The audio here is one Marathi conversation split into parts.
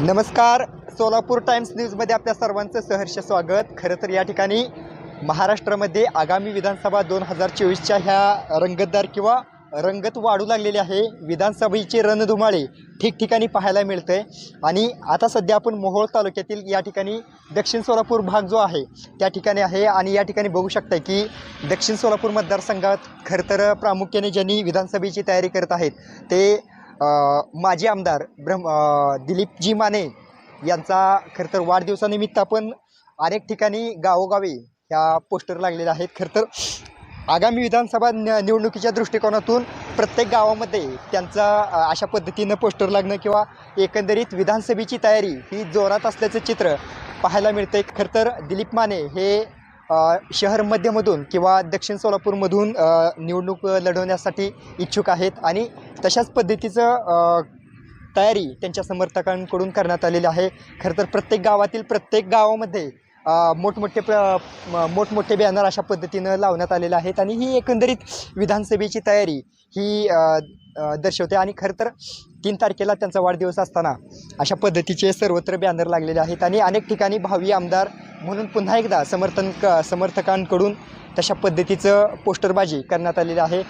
नमस्कार सोलापूर टाइम्स न्यूजमध्ये आपल्या सर्वांचं सहर्ष स्वागत. खरं तर या ठिकाणी महाराष्ट्रामध्ये आगामी विधानसभा दोन हजार चोवीसच्या ह्या रंगतदार किंवा रंगत वाढू लागलेली आहे. विधानसभेचे रणधुमाळे ठिकठिकाणी पाहायला मिळतं आहे आणि आता सध्या आपण मोहोळ तालुक्यातील या ठिकाणी दक्षिण सोलापूर भाग जो आहे त्या ठिकाणी आहे. आणि या ठिकाणी बघू शकताय की दक्षिण सोलापूर मतदारसंघात खरं तर प्रामुख्याने ज्यांनी विधानसभेची तयारी करत आहेत ते माजी आमदार ब्रह्म दिलीपजी माने यांचा खरं तर वाढदिवसानिमित्त आपण अनेक ठिकाणी गावोगावी ह्या पोस्टर लागलेल्या आहेत. खरं तर आगामी विधानसभा न निवडणुकीच्या दृष्टिकोनातून प्रत्येक गावामध्ये त्यांचा अशा पद्धतीनं पोस्टर लागणं किंवा एकंदरीत विधानसभेची तयारी ही जोरात असल्याचं चित्र पाहायला मिळतं खरं तर दिलीप माने हे शहर मध्यमधून किंवा दक्षिण सोलापूरमधून निवडणूक लढवण्यासाठी इच्छुक आहेत आणि तशाच पद्धतीचं तयारी त्यांच्या समर्थकांकडून करण्यात आलेली आहे. खरं तर प्रत्येक गावातील प्रत्येक गावामध्ये मोठमोठे प्र मोठमोठे बॅनर अशा पद्धतीनं लावण्यात आलेले आहेत. आणि ही एकंदरीत विधानसभेची तयारी ही दर्शवते. आणि खरं तर तीन तारखेला त्यांचा वाढदिवस असताना अशा पद्धतीचे सर्वत्र बॅनर लागलेले आहेत. आणि अनेक ठिकाणी भावी आमदार म्हणून पुन्हा एकदा समर्थन क समर्थकांकडून तशा पद्धतीचं पोस्टरबाजी करण्यात आलेली आहे.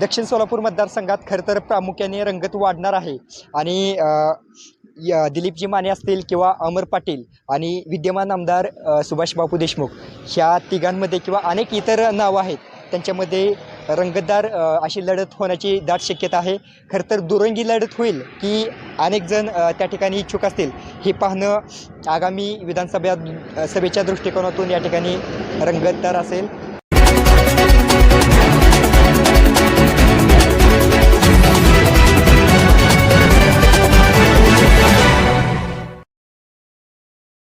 दक्षिण सोलापूर मतदारसंघात खरं तर प्रामुख्याने रंगत वाढणार आहे. आणि या दिलीपजी माने असतील किंवा अमर पाटील आणि विद्यमान आमदार सुभाष बापू देशमुख ह्या तिघांमध्ये किंवा अनेक इतर नावं आहेत त्यांच्यामध्ये रंगतदार अशी लढत होण्याची दाट शक्यता आहे. खरं तर दुरंगी लढत होईल की अनेक जण त्या ठिकाणी इच्छुक असतील. हे पाहणं आगामी विधानसभा सभेच्या दृष्टिकोनातून या ठिकाणी रंगतदार असेल.